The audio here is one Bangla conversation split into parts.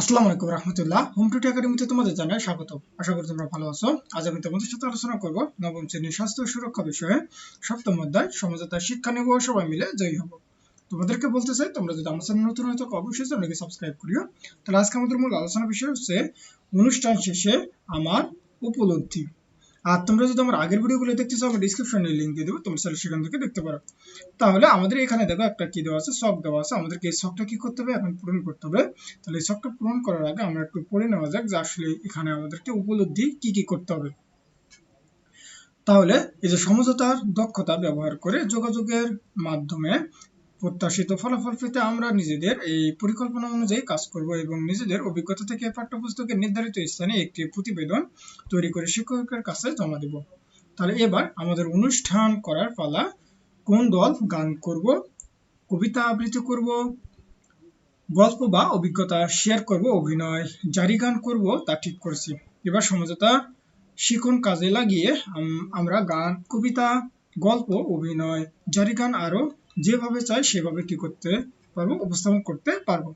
আসসালামু আলাইকুম রহমতুল্লাহ। হোম টুটি একাডেমিতে তোমাদের জানাই স্বাগত আশা করি তোমরা ভালো আছো। আজ আমি তোমাদের সাথে আলোচনা করব নবম শ্রেণির স্বাস্থ্য সুরক্ষা বিষয়ে। সপ্তম অধ্যায় সমঝোতার শিক্ষা নেব, সবাই মিলে জয়ী হব। তোমাদেরকে বলতে চাই, তোমরা যদি আমার চ্যানেল নতুন হয়তো অবশ্যই চ্যানেলকে সাবস্ক্রাইব করিও। তাহলে আজকে আমাদের মূল আলোচনা বিষয় হচ্ছে, অনুষ্ঠান শেষে আমার উপলব্ধি। আর তোমরা যদি আমার আগের ভিডিওগুলো দেখতে চাও, আমি ডিসক্রিপশনে লিঙ্ক দিয়ে দেবো, তোমরা চাইলে সেখান থেকে দেখতে পারো। তাহলে আমাদের এখানে দেখো একটা কি দেওয়া আছে? শখ দেওয়া আছে। আমাদেরকে এই শখটা কি করতে হবে? এখন পূরণ করতে হবে। তাহলে এই শখটা পূরণ করার আগে আমরা একটু পড়ে নেওয়া যাক যে আসলে এখানে আমাদেরকে উপলব্ধি কি কি করতে হবে। তাহলে এই যে সমঝোতার দক্ষতা ব্যবহার করে যোগাযোগের মাধ্যমে প্রত্যাশিত ফলাফল পেতে আমরা নিজেদের এই পরিকল্পনা অনুযায়ী কাজ করব এবং নিজেদের অভিজ্ঞতা থেকে পাঠ্যপুস্তকের নির্ধারিত স্থানে একটি প্রতিবেদন তৈরি করে শিক্ষকের কাছে জমা দেব। তাহলে এবার আমাদের অনুষ্ঠান করার পালা। কোন দল গান করব, কবিতা আবৃত্তি করব, গল্প বা অভিজ্ঞতা শেয়ার করব, অভিনয় জারি গান করব, তা ঠিক করছি। এবার সমঝোতা শিখন কাজে লাগিয়ে আমরা গান, কবিতা, গল্প, অভিনয়, জারি গান আরও যেভাবে চাই সেভাবে কি করতে পারব, উপস্থাপন করতে পারব।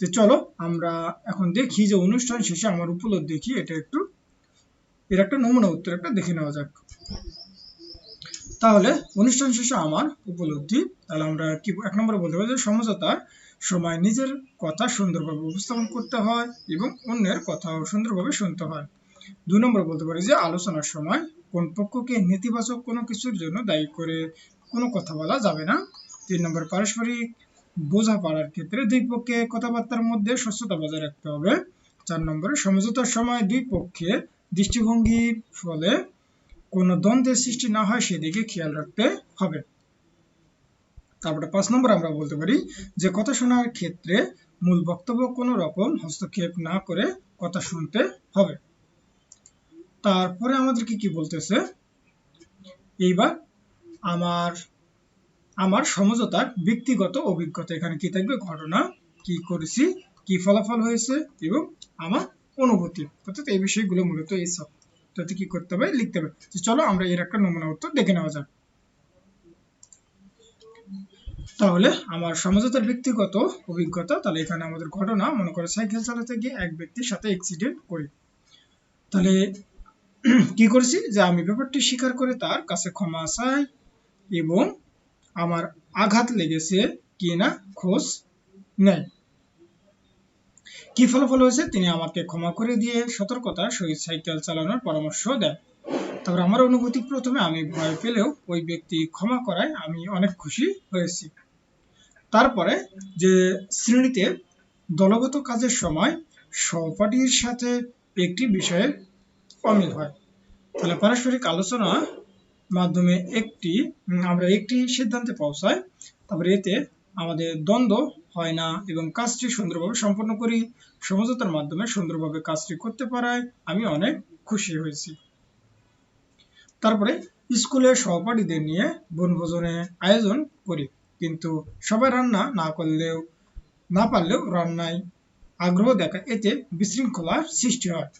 তো চলো, আমরা এখন দেখি যে অনুষ্ঠান শেষে আমার উপলব্ধি কি, এটা একটু, এর একটা নমুনা উত্তর একটা দেখে নেওয়া যাক। তাহলে, অনুষ্ঠান শেষে আমার উপলব্ধি, তাহলে আমরা কি, এক নম্বরে বলতে পারি যে সমঝোতার সময় নিজের কথা সুন্দরভাবে উপস্থাপন করতে হয় এবং অন্যের কথাও সুন্দরভাবে শুনতে হয়। দুই নম্বর বলতে পারি যে আলোচনার সময় কোন পক্ষকে নেতিবাচক কোনো কিছুর জন্য দায়ী করে কোনো কথা বলা যাবে না। তিন নম্বর পারস্পরিক বোঝাপড়ার ক্ষেত্রে দুই পক্ষে কথাবার্তার মধ্যে স্বচ্ছতা বজায় রাখতে হবে। চার নম্বরে, সমঝোতার সময় দুই পক্ষে দৃষ্টিভঙ্গির ফলে কোনো দ্বন্দ্বের সৃষ্টি না হয়, সেদিকে খেয়াল রাখতে হবে। তারপরে পাঁচ নম্বর আমরা বলতে পারি যে, কথা শোনার ক্ষেত্রে মূল বক্তব্য কোনো রকম হস্তক্ষেপ না করে কথা শুনতে হবে। তারপরে আমাদেরকে কি বলতেছে? এইবার আমার আমার সমঝোতার ব্যক্তিগত অভিজ্ঞতা। এখানে কি থাকবে? ঘটনা কি করেছি? কি ফলাফল হয়েছে? এবং আমার অনুভূতি। অর্থাৎ এই বিষয়গুলো মূলত এই সব। তাতে কি করতে হবে? লিখতে হবে। চলো আমরা এর একটা নমুনা উত্তর দেখে নেওয়া যাক। তাহলে আমার সমঝোতার ব্যক্তিগত অভিজ্ঞতা, তাহলে এখানে আমাদের ঘটনা, মনে করে সাইকেল চালাতে গিয়ে এক ব্যক্তির সাথে অ্যাক্সিডেন্ট করি। তাহলে কি করেছি? যে আমি ব্যাপারটি স্বীকার করে তার কাছে ক্ষমা চাই এবং আমার আঘাত লেগেছে কি না খোঁজ নেয় কি ফলাফল হয়েছে তিনি আমাকে ক্ষমা করে দিয়ে সতর্কতার সহিত সাইকেল চালানোর পরামর্শ দেন। তারপর আমার অনুভূতি প্রথমে আমি ভয় পেলেও ওই ব্যক্তি ক্ষমা করায় আমি অনেক খুশি হয়েছি। তারপরে যে শ্রেণীতে দলগত কাজের সময় সহপাঠীর সাথে একটি বিষয়ে অমিল হয়। তাহলে পারস্পরিক আলোচনা মাধ্যমে একটি আমরা একটি সিদ্ধান্তে পৌঁছাই, তারপরে এতে আমাদের দ্বন্দ্ব হয় না এবং কাজটি সুন্দরভাবে সম্পন্ন করি, সমঝোতার মাধ্যমে সুন্দরভাবে কাজটি করতে পারায় আমি অনেক খুশি হয়েছি। তারপরে স্কুলের সহপাঠীদের নিয়ে বনভোজনে আয়োজন করি, কিন্তু সবাই রান্না না করলেও, না পারলেও রান্নায় আগ্রহ দেখা, এতে বিশৃঙ্খলার সৃষ্টি হয়।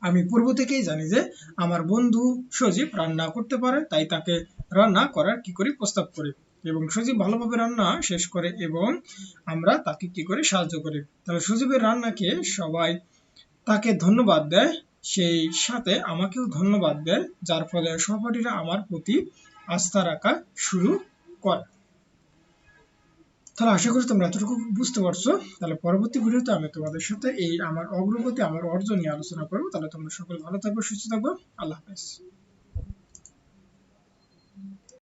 আমি পূর্ব থেকেই জানি যে আমার বন্ধু সজীব রান্না করতে পারে, তাই তাকে রান্না করার কি করি প্রস্তাব করি। এবং সজীব ভালোভাবে রান্না শেষ করে এবং আমরা তাকে কি করে সাহায্য করি। তাহলে সজীবের রান্নাকে সবাই তাকে ধন্যবাদ দেয়, সেই সাথে আমাকেও ধন্যবাদ দেয়, যার ফলে সহপাঠীরা আমার প্রতি আস্থা রাখা শুরু করে। তাহলে আশা করি তোমরা এতটুকু বুঝতে পারছ। তাহলে পরবর্তী ভিডিওতে আমি তোমাদের সাথে এই আমার অগ্রগতি, আমার অর্জন নিয়ে আলোচনা করব। তাহলে তোমরা সকলে ভালো থাকব, সুস্থ থাকব। আল্লাহ হাফেজ।